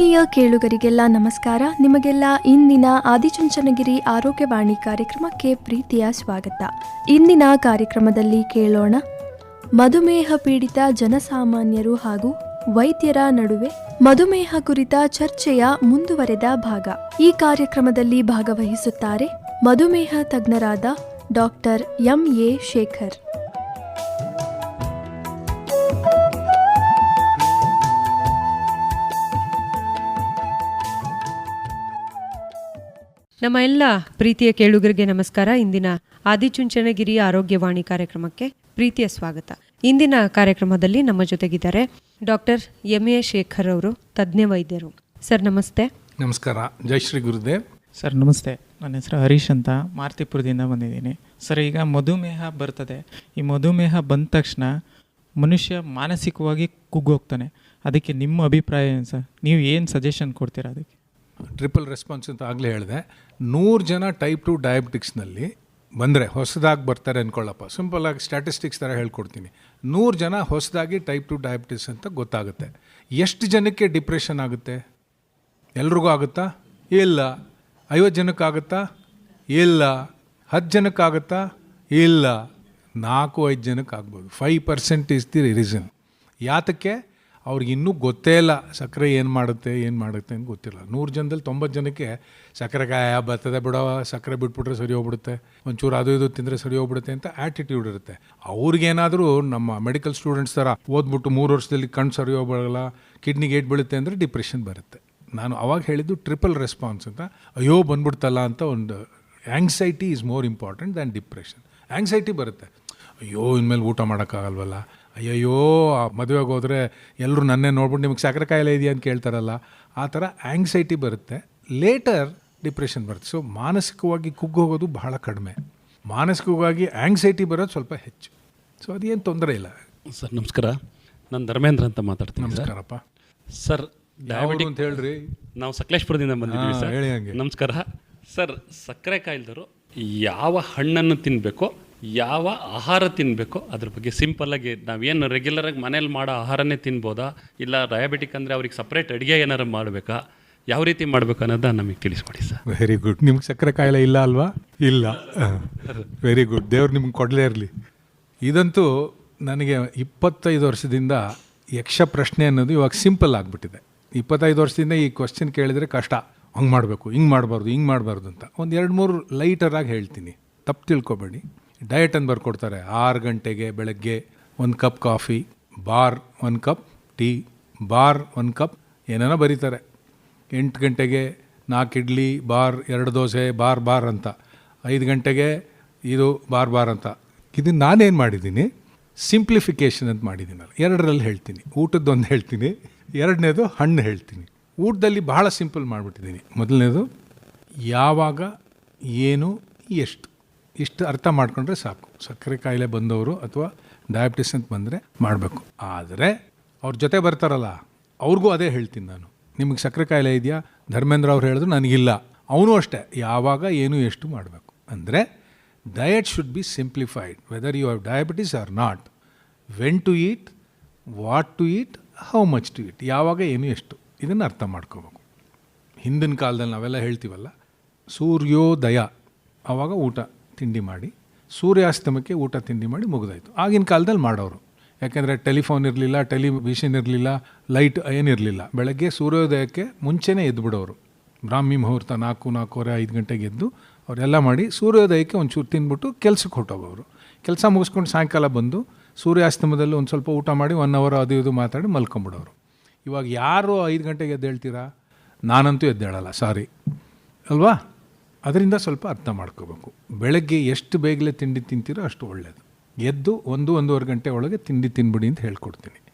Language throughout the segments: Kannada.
ಆತ್ಮೀಯ ಕೇಳುಗರಿಗೆಲ್ಲ ನಮಸ್ಕಾರ. ನಿಮಗೆಲ್ಲ ಇಂದಿನ ಆದಿಚುಂಚನಗಿರಿ ಆರೋಗ್ಯವಾಣಿ ಕಾರ್ಯಕ್ರಮಕ್ಕೆ ಪ್ರೀತಿಯ ಸ್ವಾಗತ. ಇಂದಿನ ಕಾರ್ಯಕ್ರಮದಲ್ಲಿ ಕೇಳೋಣ. ಮಧುಮೇಹ ಪೀಡಿತ ಜನಸಾಮಾನ್ಯರು ಹಾಗೂ ವೈದ್ಯರ ನಡುವೆ ಮಧುಮೇಹ ಕುರಿತ ಚರ್ಚೆಯ ಮುಂದುವರೆದ ಭಾಗ. ಈ ಕಾರ್ಯಕ್ರಮದಲ್ಲಿ ಭಾಗವಹಿಸುತ್ತಾರೆ ಮಧುಮೇಹ ತಜ್ಞರಾದ ಡಾಕ್ಟರ್ ಎಂ ಎ ಶೇಖರ್. ನಮ್ಮ ಎಲ್ಲ ಪ್ರೀತಿಯ ಕೇಳುಗರಿಗೆ ನಮಸ್ಕಾರ. ಇಂದಿನ ಆದಿಚುಂಚನಗಿರಿ ಆರೋಗ್ಯವಾಣಿ ಕಾರ್ಯಕ್ರಮಕ್ಕೆ ಪ್ರೀತಿಯ ಸ್ವಾಗತ. ಇಂದಿನ ಕಾರ್ಯಕ್ರಮದಲ್ಲಿ ನಮ್ಮ ಜೊತೆಗಿದ್ದಾರೆ ಡಾಕ್ಟರ್ ಎಂ ಎ ಶೇಖರ್ ಅವರು ತಜ್ಞ ವೈದ್ಯರು. ಸರ್ ನಮಸ್ತೆ. ನಮಸ್ಕಾರ. ಜೈ ಶ್ರೀ ಗುರುದೇವ್. ಸರ್ ನಮಸ್ತೆ. ನನ್ನ ಹೆಸರು ಹರೀಶ್ ಅಂತ ಮಾರ್ತಿಪುರದಿಂದ ಬಂದಿದ್ದೀನಿ. ಸರ್ ಈಗ ಮಧುಮೇಹ ಬರ್ತದೆ. ಈ ಮಧುಮೇಹ ಬಂದ ತಕ್ಷಣ ಮನುಷ್ಯ ಮಾನಸಿಕವಾಗಿ ಕುಗ್ಗೋಗ್ತಾನೆ. ಅದಕ್ಕೆ ನಿಮ್ಮ ಅಭಿಪ್ರಾಯ ಏನು ಸರ್? ನೀವು ಏನು ಸಜೆಷನ್ ಕೊಡ್ತೀರಾ ಅದಕ್ಕೆ? ಟ್ರಿಪಲ್ ರೆಸ್ಪಾನ್ಸ್ ಅಂತ ಆಗಲೇ ಹೇಳಿದೆ. ನೂರು ಜನ ಟೈಪ್ ಟು ಡಯಾಬಿಟಿಕ್ಸ್ನಲ್ಲಿ ಬಂದರೆ ಹೊಸದಾಗಿ ಬರ್ತಾರೆ ಅಂದ್ಕೊಳ್ಳಪ್ಪ ಸಿಂಪಲ್ಲಾಗಿ ಸ್ಟ್ಯಾಟಿಸ್ಟಿಕ್ಸ್ ಥರ ಹೇಳ್ಕೊಡ್ತೀನಿ. ನೂರು ಜನ ಹೊಸದಾಗಿ ಟೈಪ್ ಟು ಡಯಾಬಿಟಿಸ್ ಅಂತ ಗೊತ್ತಾಗುತ್ತೆ. ಎಷ್ಟು ಜನಕ್ಕೆ ಡಿಪ್ರೆಷನ್ ಆಗುತ್ತೆ? ಎಲ್ರಿಗೂ ಆಗುತ್ತಾ? ಇಲ್ಲ. ಐವತ್ತು ಜನಕ್ಕಾಗುತ್ತಾ ಇಲ್ಲ. ಹತ್ತು ಜನಕ್ಕಾಗುತ್ತಾ ಇಲ್ಲ. ನಾಲ್ಕು, ಐದು ಜನಕ್ಕೆ ಆಗ್ಬೋದು. Five percent is the reason ಯಾತಕ್ಕೆ? ಅವ್ರಿಗೆ ಇನ್ನೂ ಗೊತ್ತೇ ಇಲ್ಲ ಸಕ್ಕರೆ ಏನು ಮಾಡುತ್ತೆ ಏನು ಮಾಡುತ್ತೆ ಅಂತ ಗೊತ್ತಿಲ್ಲ. ನೂರು ಜನದಲ್ಲಿ ತೊಂಬತ್ತು ಜನಕ್ಕೆ ಸಕ್ಕರೆ ಕಾಯ ಬರ್ತದೆ ಬಿಡೋ, ಸಕ್ಕರೆ ಬಿಟ್ಬಿಟ್ರೆ ಸರಿ ಹೋಗ್ಬಿಡುತ್ತೆ. ಒಂಚೂರು ಅದು ಇದು ತಿಂದರೆ ಸರಿ ಹೋಗ್ಬಿಡುತ್ತೆ ಅಂತ ಆ್ಯಟಿಟ್ಯೂಡ್ ಇರುತ್ತೆ. ಅವ್ರಿಗೇನಾದರೂ ನಮ್ಮ ಮೆಡಿಕಲ್ ಸ್ಟೂಡೆಂಟ್ಸ್ ಥರ ಓದ್ಬಿಟ್ಟು ಮೂರು ವರ್ಷದಲ್ಲಿ ಕಣ್ಣು ಸರಿ ಹೋಗಲ್ಲ ಕಿಡ್ನಿಗೆ ಏಟ್ ಬೀಳುತ್ತೆ ಅಂದರೆ ಡಿಪ್ರೆಷನ್ ಬರುತ್ತೆ. ನಾನು ಅವಾಗ ಹೇಳಿದ್ದು ಟ್ರಿಪಲ್ ರೆಸ್ಪಾನ್ಸ್ ಅಂತ. ಅಯ್ಯೋ ಬಂದ್ಬಿಡ್ತಲ್ಲ ಅಂತ ಒಂದು anxiety is more important than depression anxiety ಬರುತ್ತೆ. ಅಯ್ಯೋ ಇನ್ಮೇಲೆ ಊಟ ಮಾಡೋಕ್ಕಾಗಲ್ವಲ್ಲ. ಅಯ್ಯಯ್ಯೋ ಮದುವೆಗೆ ಹೋದರೆ ಎಲ್ಲರೂ ನನ್ನೇ ನೋಡ್ಬಿಟ್ಟು ನಿಮಗೆ ಸಕ್ಕರೆ ಕಾಯಿಲೆ ಇದೆಯಾ ಅಂತ ಕೇಳ್ತಾರಲ್ಲ ಆ ಥರ ಆ್ಯಂಗ್ಸೈಟಿ ಬರುತ್ತೆ. ಲೇಟರ್ ಡಿಪ್ರೆಷನ್ ಬರುತ್ತೆ. ಸೊ ಮಾನಸಿಕವಾಗಿ ಕುಗ್ಗೋಗೋದು ಬಹಳ ಕಡಿಮೆ. ಮಾನಸಿಕವಾಗಿ ಆ್ಯಂಗ್ಸೈಟಿ ಬರೋದು ಸ್ವಲ್ಪ ಹೆಚ್ಚು. ಸೊ ಅದೇನು ತೊಂದರೆ ಇಲ್ಲ. ಸರ್ ನಮಸ್ಕಾರ. ನಾನು ಧರ್ಮೇಂದ್ರ ಅಂತ ಮಾತಾಡ್ತೀನಿ ನಮಸ್ಕಾರಪ್ಪ. ಸರ್ ಡಯಾಬಿಟಿ ಡಯಾಬಿಟಿಕ್ ಅಂತ ಹೇಳ್ರಿ? ನಾವು ಸಕಲೇಶ್ಪುರದಿಂದ ಬಂದಿದ್ದೀವಿ ಸರ್. ಹೇಳಿ ಹಂಗೆ. ನಮಸ್ಕಾರ. ಸರ್ ಸಕ್ಕರೆ ಕಾಯಿಲ್ದರು ಯಾವ ಹಣ್ಣನ್ನು ತಿನ್ನಬೇಕು ಯಾವ ಆಹಾರ ತಿನ್ನಬೇಕು ಅದ್ರ ಬಗ್ಗೆ ಸಿಂಪಲ್ಲಾಗಿ ನಾವೇನು ರೆಗ್ಯುಲರಾಗಿ ಮನೇಲಿ ಮಾಡೋ ಆಹಾರನೇ ತಿನ್ಬೋದಾ? ಇಲ್ಲ ಡಯಾಬಿಟಿಕ್ ಅಂದರೆ ಅವ್ರಿಗೆ ಸಪ್ರೇಟ್ ಅಡುಗೆ ಏನಾರು ಮಾಡಬೇಕಾ? ಯಾವ ರೀತಿ ಮಾಡಬೇಕು ಅನ್ನೋದನ್ನ ನಮಗೆ ತಿಳಿಸ್ಕೊಡಿ ಸರ್. ವೆರಿ ಗುಡ್ ನಿಮ್ಗೆ ಸಕ್ಕರೆ ಕಾಯಿಲೆ ಇಲ್ಲ ಅಲ್ವಾ? ಇಲ್ಲ. ವೆರಿ ಗುಡ್ ದೇವ್ರು ನಿಮ್ಗೆ ಕೊಡಲೇ ಇರಲಿ. ಇದಂತೂ ನನಗೆ ಇಪ್ಪತ್ತೈದು ವರ್ಷದಿಂದ ಯಕ್ಷ ಪ್ರಶ್ನೆ ಅನ್ನೋದು ಇವಾಗ ಸಿಂಪಲ್ ಆಗಿಬಿಟ್ಟಿದೆ. ಇಪ್ಪತ್ತೈದು ವರ್ಷದಿಂದ ಈ ಕ್ವಶನ್ ಕೇಳಿದರೆ ಕಷ್ಟ. ಹಂಗೆ ಮಾಡಬೇಕು, ಹಿಂಗೆ ಮಾಡಬಾರ್ದು ಹಿಂಗೆ ಮಾಡಬಾರ್ದು ಅಂತ. ಒಂದು ಎರಡು ಮೂರು ಲೈಟರಾಗಿ ಹೇಳ್ತೀನಿ. ತಪ್ಪು ತಿಳ್ಕೊಬೇಡಿ. ಡಯಟ್ ಅಂತ ಬರ್ಕೊಡ್ತಾರೆ. ಆರು ಗಂಟೆಗೆ ಬೆಳಗ್ಗೆ ಒಂದು ಕಪ್ ಕಾಫಿ, ಬಾರ್ ಒಂದು ಕಪ್ ಟೀ, ಬಾರ್ ಒಂದು ಕಪ್ ಏನೇನೋ ಬರೀತಾರೆ. ಎಂಟು ಗಂಟೆಗೆ ನಾಲ್ಕು ಇಡ್ಲಿ, ಬಾರ್ ಎರಡು ದೋಸೆ, ಬಾರ್ ಬಾರ್ ಅಂತ. ಐದು ಗಂಟೆಗೆ ಇದು ಬಾರ್ ಬಾರ್ ಅಂತ. ಇದನ್ನು ನಾನೇನು ಮಾಡಿದ್ದೀನಿ? ಸಿಂಪ್ಲಿಫಿಕೇಷನ್ ಅಂತ ಮಾಡಿದ್ದೀನಲ್ಲ ಎರಡರಲ್ಲಿ ಹೇಳ್ತೀನಿ. ಊಟದ್ದೊಂದು ಹೇಳ್ತೀನಿ. ಎರಡನೇದು ಹಣ್ಣು ಹೇಳ್ತೀನಿ. ಊಟದಲ್ಲಿ ಬಹಳ ಸಿಂಪಲ್ ಮಾಡಿಬಿಟ್ಟಿದ್ದೀನಿ. ಮೊದಲನೇದು ಯಾವಾಗ, ಏನು, ಎಷ್ಟು. ಇಷ್ಟು ಅರ್ಥ ಮಾಡಿಕೊಂಡ್ರೆ ಸಾಕು. ಸಕ್ಕರೆ ಕಾಯಿಲೆ ಬಂದವರು ಅಥವಾ ಡಯಾಬಿಟಿಸ್ ಅಂತ ಬಂದರೆ ಮಾಡಬೇಕು. ಆದರೆ ಅವ್ರ ಜೊತೆ ಬರ್ತಾರಲ್ಲ, ಅವ್ರಿಗೂ ಅದೇ ಹೇಳ್ತೀನಿ ನಾನು. ನಿಮಗೆ ಸಕ್ಕರೆ ಕಾಯಿಲೆ ಇದೆಯಾ? ಧರ್ಮೇಂದ್ರ ಅವ್ರು ಹೇಳಿದ್ರು ನನಗಿಲ್ಲ. ಅವನು ಅಷ್ಟೇ, ಯಾವಾಗ ಏನು ಎಷ್ಟು ಮಾಡಬೇಕು. ಅಂದರೆ diet should be simplified whether you have diabetes or not when to eat what to eat how much to eat ಯಾವಾಗ ಏನು ಎಷ್ಟು. ಇದನ್ನು ಅರ್ಥ ಮಾಡ್ಕೋಬೇಕು. ಹಿಂದಿನ ಕಾಲದಲ್ಲಿ ನಾವೆಲ್ಲ ಹೇಳ್ತೀವಲ್ಲ, ಸೂರ್ಯೋದಯ ಆವಾಗ ಊಟ. ತಿಂಡಿ ಮಾಡಿ, ಸೂರ್ಯಾಸ್ತಮಕ್ಕೆ ಊಟ ತಿಂಡಿ ಮಾಡಿ ಮುಗಿದಾಯಿತು. ಆಗಿನ ಕಾಲದಲ್ಲಿ ಮಾಡೋರು. ಯಾಕೆಂದರೆ ಟೆಲಿಫೋನ್ ಇರಲಿಲ್ಲ, ಟೆಲಿವಿಷನ್ ಇರಲಿಲ್ಲ, ಲೈಟ್ ಏನಿರಲಿಲ್ಲ. ಬೆಳಗ್ಗೆ ಸೂರ್ಯೋದಯಕ್ಕೆ ಮುಂಚೆನೇ ಎದ್ದುಬಿಡೋರು ಬ್ರಾಹ್ಮಿ ಮುಹೂರ್ತ ನಾಲ್ಕು, ನಾಲ್ಕೂವರೆ, ಐದು ಗಂಟೆಗೆ ಎದ್ದು ಅವರೆಲ್ಲ ಮಾಡಿ ಸೂರ್ಯೋದಯಕ್ಕೆ ಒಂಚೂರು ತಿಂದ್ಬಿಟ್ಟು ಕೆಲಸಕ್ಕೆ ಹೊಟ್ಟೋಗೋರು ಕೆಲಸ ಮುಗಿಸ್ಕೊಂಡು ಸಾಯಂಕಾಲ ಬಂದು ಸೂರ್ಯಾಸ್ತಮದಲ್ಲಿ ಒಂದು ಸ್ವಲ್ಪ ಊಟ ಮಾಡಿ ಒನ್ ಅವರ್ ಅದು ಇದು ಮಾತಾಡಿ ಮಲ್ಕೊಂಬಿಡೋರು. ಇವಾಗ ಯಾರು ಐದು ಗಂಟೆಗೆ ಎದ್ದೇಳ್ತೀರಾ? ನಾನಂತೂ ಎದ್ದೇಳಲ್ಲ ಸಾರಿ ಅಲ್ವಾ? ಅದರಿಂದ ಸ್ವಲ್ಪ ಅರ್ಥ ಮಾಡ್ಕೋಬೇಕು. ಬೆಳಗ್ಗೆ ಎಷ್ಟು ಬೇಗಲೆ ತಿಂಡಿ ತಿಂತೀರೋ ಅಷ್ಟು ಒಳ್ಳೆಯದು ಎದ್ದು ಒಂದು, ಒಂದೂವರೆ ಗಂಟೆ ಒಳಗೆ ತಿಂಡಿ ತಿನ್ಬಿಡಿ ಅಂತ ಹೇಳ್ಕೊಡ್ತೀನಿ.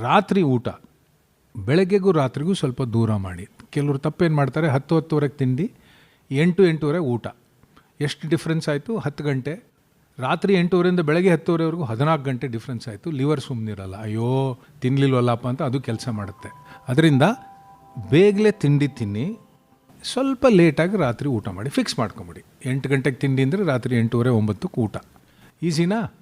ರಾತ್ರಿ ಊಟ. ಬೆಳಗ್ಗೆಗೂ ರಾತ್ರಿಗೂ ಸ್ವಲ್ಪ ದೂರ ಮಾಡಿ. ಕೆಲವರು ತಪ್ಪೇನು ಮಾಡ್ತಾರೆ, ಹತ್ತು ಹತ್ತುವರೆಗೆ ತಿಂಡಿ, ಎಂಟು ಎಂಟೂವರೆಗೆ ಊಟ. ಎಷ್ಟು ಡಿಫ್ರೆನ್ಸ್ ಆಯಿತು? ಹತ್ತು ಗಂಟೆ. ರಾತ್ರಿ ಎಂಟೂವರೆಯಿಂದ ಬೆಳಗ್ಗೆ ಹತ್ತುವರೆವರೆಗೂ ಹದಿನಾಲ್ಕು ಗಂಟೆ ಡಿಫ್ರೆನ್ಸ್ ಆಯಿತು. ಲಿವರ್ ಸುಮ್ಮನಿರಲ್ಲ ಅಯ್ಯೋ ತಿನ್ನಲಿಲ್ವಲ್ಲಪ್ಪ ಅಂತ ಅದು ಕೆಲಸ ಮಾಡುತ್ತೆ. ಅದರಿಂದ ಬೇಗಲೆ ತಿಂಡಿ ತಿನ್ನಿ. ಸ್ವಲ್ಪ ಲೇಟಾಗಿ ರಾತ್ರಿ ಊಟ ಮಾಡಿ ಫಿಕ್ಸ್ ಮಾಡ್ಕೊಂಬಿಡಿ. ಎಂಟು ಗಂಟೆಗೆ ತಿಂಡಿ ಅಂದರೆ ರಾತ್ರಿ ಎಂಟೂವರೆ, ಒಂಬತ್ತಕ್ಕೆ ಊಟ. ಈಸಿನಾ?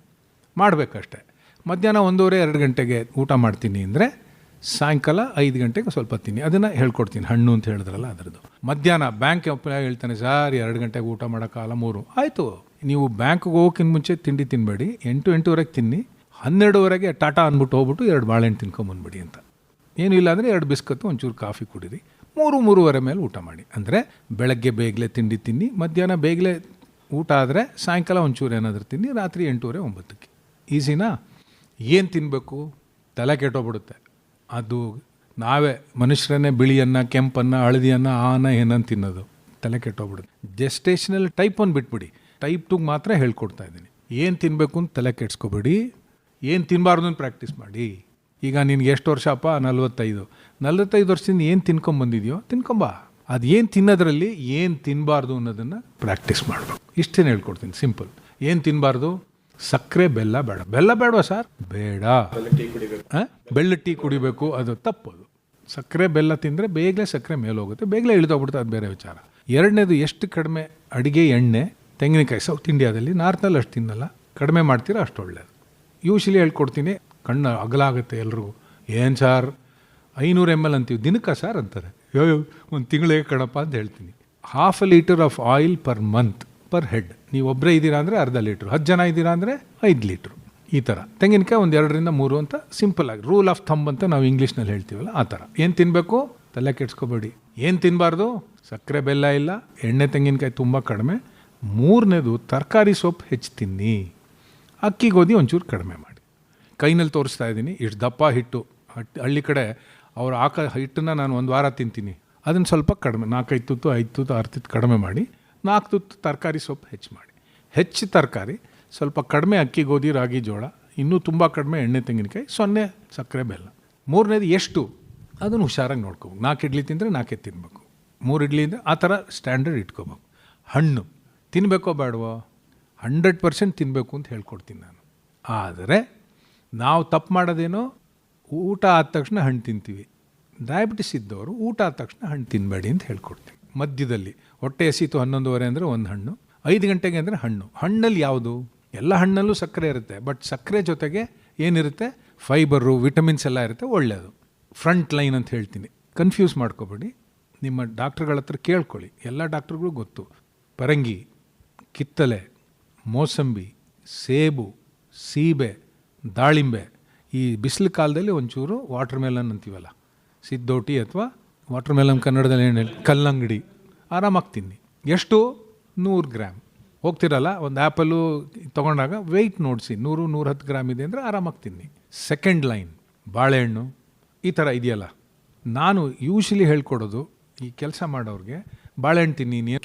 ಮಾಡಬೇಕಷ್ಟೆ. ಮಧ್ಯಾಹ್ನ ಒಂದೂವರೆ, ಎರಡು ಗಂಟೆಗೆ ಊಟ ಮಾಡ್ತೀನಿ ಅಂದರೆ ಸಾಯಂಕಾಲ ಐದು ಗಂಟೆಗೆ ಸ್ವಲ್ಪ ತಿನ್ನಿ. ಅದನ್ನು ಹೇಳ್ಕೊಡ್ತೀನಿ. ಹಣ್ಣು ಅಂತ ಹೇಳಿದ್ರಲ್ಲ ಅದರದ್ದು. ಮಧ್ಯಾಹ್ನ ಬ್ಯಾಂಕ್ ಎಂಪ್ಲಾಯ್ ಹೇಳ್ತಾನೆ, ಸರ್, ಎರಡು ಗಂಟೆಗೆ ಊಟ ಮಾಡೋಕ್ಕಾಗಲ್ಲ, ಮೂರು. ಆಯಿತು. ನೀವು ಬ್ಯಾಂಕ್ಗೆ ಹೋಗೋಕ್ಕಿಂತ ಮುಂಚೆ ತಿಂಡಿ ತಿನ್ನಬೇಡಿ ಎಂಟು, ಎಂಟೂವರೆಗೆ ತಿನ್ನಿ. ಹನ್ನೆರಡುವರೆಗೆ ಟಾಟಾ ಅಂದ್ಬಿಟ್ಟು ಹೋಗ್ಬಿಟ್ಟು ಎರಡು ಬಾಳೆಹಣ್ಣು ತಿನ್ಕೊಂಬಂದ್ಬಿಡಿ ಅಂತ. ಏನೂ ಇಲ್ಲ ಅಂದರೆ ಎರಡು ಬಿಸ್ಕತ್ತು, ಒಂಚೂರು ಕಾಫಿ ಕುಡೀರಿ. ಮೂರು, ಮೂರುವರೆ ಮೇಲೆ ಊಟ ಮಾಡಿ. ಅಂದರೆ ಬೆಳಗ್ಗೆ ಬೇಗಲೆ ತಿಂಡಿ ತಿನ್ನಿ, ಮಧ್ಯಾಹ್ನ ಬೇಗಲೆ ಊಟ ಆದರೆ ಸಾಯಂಕಾಲ ಒಂಚೂರು ಏನಾದರೂ ತಿನ್ನಿ, ರಾತ್ರಿ ಎಂಟೂವರೆ, ಒಂಬತ್ತಕ್ಕೆ. ಈಸಿನಾ? ಏನು ತಿನ್ನಬೇಕು ತಲೆ ಕೆಟ್ಟೋಗ್ಬಿಡುತ್ತೆ. ಅದು ನಾವೇ ಮನುಷ್ಯರನ್ನೇ ಬಿಳಿಯನ್ನ, ಕೆಂಪನ್ನ, ಹಳದಿಯನ್ನು ಆನ ಏನನ್ನು ತಿನ್ನೋದು. ತಲೆ ಕೆಟ್ಟೋಗ್ಬಿಡುತ್ತೆ. ಜೆಸ್ಟೇಷನಲ್ ಟೈಪ್ ಒಂದು ಬಿಟ್ಬಿಡಿ. ಟೈಪ್ ಟೂಗೆ ಮಾತ್ರ ಹೇಳ್ಕೊಡ್ತಾ ಇದ್ದೀನಿ. ಏನು ತಿನ್ನಬೇಕು ಅಂತ ತಲೆ ಕೆಡ್ಸ್ಕೊಬೇಡಿ. ಏನು ತಿನ್ನಬಾರ್ದು ಅಂತ ಪ್ರಾಕ್ಟೀಸ್ ಮಾಡಿ. ಈಗ ನಿನ್ಗೆ ಎಷ್ಟು ವರ್ಷ ಅಪ್ಪ? ನಲ್ವತ್ತೈದು. ನಲ್ವತ್ತೈದು ವರ್ಷದಿಂದ ಏನು ತಿನ್ಕೊಂಬಂದಿದೆಯೋ ತಿನ್ಕೊಂಬಾ ಅದು ಏನು ತಿನ್ನೋದ್ರಲ್ಲಿ ಏನು ತಿನ್ನಬಾರ್ದು ಅನ್ನೋದನ್ನು ಪ್ರಾಕ್ಟೀಸ್ ಮಾಡಬೇಕು. ಇಷ್ಟೇನು ಹೇಳ್ಕೊಡ್ತೀನಿ ಸಿಂಪಲ್ ಏನು ತಿನ್ನಬಾರ್ದು ಸಕ್ಕರೆ ಬೆಲ್ಲ ಬೇಡ. ಬೆಲ್ಲ ಬೇಡವಾ ಸರ್? ಬೇಡ. ಬೆಳ್ಳ ಟೀ ಕುಡಿಬೇಕು ಅದು ತಪ್ಪದು. ಸಕ್ಕರೆ ಬೆಲ್ಲ ತಿಂದರೆ ಬೇಗಲೇ ಸಕ್ಕರೆ ಮೇಲೆ ಹೋಗುತ್ತೆ ಬೇಗನೆ ಇಳಿದೋಗ್ಬಿಡುತ್ತೆ ಅದು ಬೇರೆ ವಿಚಾರ. ಎರಡನೇದು ಎಷ್ಟು ಕಡಿಮೆ ಅಡುಗೆ ಎಣ್ಣೆ ತೆಂಗಿನಕಾಯಿ ಸೌತ್ ಇಂಡಿಯಾದಲ್ಲಿ ನಾರ್ತ್ನಲ್ಲಿ ಅಷ್ಟು ತಿನ್ನಲ್ಲ. ಕಡಿಮೆ ಮಾಡ್ತೀರಾ ಅಷ್ಟು ಒಳ್ಳೆಯದು ಯೂಶಲಿ ಹೇಳ್ಕೊಡ್ತೀನಿ ಕಣ್ಣು ಅಗಲಾಗುತ್ತೆ ಎಲ್ರಿಗೂ. ಏನು ಸಾರ್? ಐನೂರು ಎಂ ಎಲ್ ಅಂತೀವಿ. ದಿನಕ್ಕೆ ಸಾರ್ ಅಂತಾರೆ. ಯೋ ಒಂದು ತಿಂಗಳಿಗೆ ಕಣಪ್ಪ ಅಂತ ಹೇಳ್ತೀನಿ. Half a litre of oil per month per head ನೀವು ಒಬ್ಬರೇ ಇದ್ದೀರಾ ಅಂದರೆ ಅರ್ಧ ಲೀಟ್ರು ಹತ್ತು ಜನ ಇದ್ದೀರಾ ಅಂದರೆ ಐದು ಲೀಟ್ರು ಈ ಥರ ತೆಂಗಿನಕಾಯಿ ಒಂದು ಎರಡರಿಂದ ಮೂರು ಅಂತ ಸಿಂಪಲ್ ಆಗಿ. ರೂಲ್ ಆಫ್ ಥಂಬ್ ಅಂತ ನಾವು ಇಂಗ್ಲೀಷ್ನಲ್ಲಿ ಹೇಳ್ತೀವಲ್ಲ, ಆ ಥರ ಏನು ತಿನ್ನಬೇಕು ತಲೆ ಕೆಡ್ಸ್ಕೋಬೇಡಿ. ಏನು ತಿನ್ನಬಾರ್ದು ಸಕ್ಕರೆ ಬೆಲ್ಲ ಇಲ್ಲ. ಎಣ್ಣೆ ತೆಂಗಿನಕಾಯಿ ತುಂಬ ಕಡಿಮೆ. ಮೂರನೇದು ತರಕಾರಿ ಸೊಪ್ಪು ಹೆಚ್ಚು ತಿನ್ನಿ. ಅಕ್ಕಿ ಗೋಧಿ ಒಂಚೂರು ಕಡಿಮೆ ಮಾಡಿ. ಕೈನಲ್ಲಿ ತೋರಿಸ್ತಾ ಇದ್ದೀನಿ. ಇಷ್ಟು ದಪ್ಪ ಹಿಟ್ಟು. ಹಟ್- ಹಳ್ಳಿ ಕಡೆ ಅವ್ರು ಆಕ ಹಿಟ್ಟನ್ನು ನಾನು ಒಂದು ವಾರ ತಿಂತೀನಿ. ಅದನ್ನು ಸ್ವಲ್ಪ ಕಡಿಮೆ, ನಾಲ್ಕೈದು ತುತ್ತು, ಐದು ತುತ್ತು, ಆರು ತುತ್ತು ಕಡಿಮೆ ಮಾಡಿ, ನಾಲ್ಕು ತುತ್ತು ತರಕಾರಿ ಸೊಪ್ಪು ಹೆಚ್ಚು ಮಾಡಿ. ಹೆಚ್ಚು ತರಕಾರಿ, ಸ್ವಲ್ಪ ಕಡಿಮೆ ಅಕ್ಕಿ, ಗೋಧಿ, ರಾಗಿ, ಜೋಳ, ಇನ್ನೂ ತುಂಬ ಕಡಿಮೆ ಎಣ್ಣೆ, ತೆಂಗಿನಕಾಯಿ, ಸೊನ್ನೆ ಸಕ್ಕರೆ, ಬೆಲ್ಲ. ಮೂರನೇದು ಎಷ್ಟು? ಅದನ್ನು ಹುಷಾರಾಗಿ ನೋಡ್ಕೋಬೇಕು. ನಾಲ್ಕು ಇಡ್ಲಿ ತಿಂದರೆ ನಾಲ್ಕೇ ತಿನ್ನಬೇಕು ಮೂರು ಇಡ್ಲಿ ಅಂದರೆ ಆ ಥರ ಸ್ಟ್ಯಾಂಡರ್ಡ್ ಇಟ್ಕೋಬೇಕು. ಹಣ್ಣು ತಿನ್ನಬೇಕೋ ಬೇಡವೋ ಹಂಡ್ರೆಡ್ ಪರ್ಸೆಂಟ್ ತಿನ್ನಬೇಕು ಅಂತ ಹೇಳ್ಕೊಡ್ತೀನಿ ನಾನು. ಆದರೆ ನಾವು ತಪ್ಪು ಮಾಡೋದೇನೋ, ಊಟ ಆದ ತಕ್ಷಣ ಹಣ್ಣು ತಿಂತೀವಿ. ಡಯಾಬಿಟಿಸ್ ಇದ್ದವರು ಊಟ ಆದ ತಕ್ಷಣ ಹಣ್ಣು ತಿನ್ನಬೇಡಿ ಅಂತ ಹೇಳ್ಕೊಡ್ತೀವಿ. ಮಧ್ಯದಲ್ಲಿ ಹೊಟ್ಟೆ ಎಸೀತು ಹನ್ನೊಂದುವರೆ ಅಂದರೆ ಒಂದು ಹಣ್ಣು, ಐದು ಗಂಟೆಗೆ ಅಂದರೆ ಹಣ್ಣು. ಹಣ್ಣಲ್ಲಿ ಯಾವುದು? ಎಲ್ಲ ಹಣ್ಣಲ್ಲೂ ಸಕ್ಕರೆ ಇರುತ್ತೆ ಬಟ್ ಸಕ್ಕರೆ ಜೊತೆಗೆ ಏನಿರುತ್ತೆ? ಫೈಬರು ವಿಟಮಿನ್ಸ್ ಎಲ್ಲ ಇರುತ್ತೆ ಒಳ್ಳೆಯದು ಫ್ರಂಟ್ ಲೈನ್ ಅಂತ ಹೇಳ್ತೀನಿ. ಕನ್ಫ್ಯೂಸ್ ಮಾಡ್ಕೋಬೇಡಿ. ನಿಮ್ಮ ಡಾಕ್ಟ್ರುಗಳ ಹತ್ರ ಕೇಳ್ಕೊಳ್ಳಿ. ಎಲ್ಲ ಡಾಕ್ಟ್ರುಗಳು ಗೊತ್ತು. ಪರಂಗಿ, ಕಿತ್ತಲೆ, ಮೋಸಂಬಿ, ಸೇಬು, ಸೀಬೆ ದಾಳಿಂಬೆ. ಈ ಬಿಸಿಲು ಕಾಲದಲ್ಲಿ ಒಂಚೂರು ವಾಟರ್ ಮೆಲನ್ ಅಂತೀವಲ್ಲ. ಸಿದ್ದೋಟಿ ಅಥವಾ ವಾಟರ್ ಮೆಲನ್ ಕನ್ನಡದಲ್ಲಿ ಏನು ಹೇಳಿ, ಕಲ್ಲಂಗಡಿ. ಆರಾಮಾಗಿ ತಿನ್ನಿ ಎಷ್ಟು? ನೂರು ಗ್ರಾಮ್ ಹೋಗ್ತಿರಲ್ಲ, ಒಂದು ಆ್ಯಪಲ್ಲು ತೊಗೊಂಡಾಗ ವೆಯ್ಟ್ ನೋಡಿಸಿ, ನೂರು ನೂರ ಹತ್ತು ಗ್ರಾಮ್ ಇದೆ ಅಂದರೆ ಆರಾಮಾಗಿ ತಿನ್ನಿ ಸೆಕೆಂಡ್ ಲೈನ್ ಬಾಳೆಹಣ್ಣು. ಈ ಥರ ಇದೆಯಲ್ಲ. ನಾನು ಯೂಶಲಿ ಹೇಳ್ಕೊಡೋದು ಈ ಕೆಲಸ ಮಾಡೋರಿಗೆ, ಬಾಳೆಹಣ್ಣು ತಿನ್ನಿ ನೀನು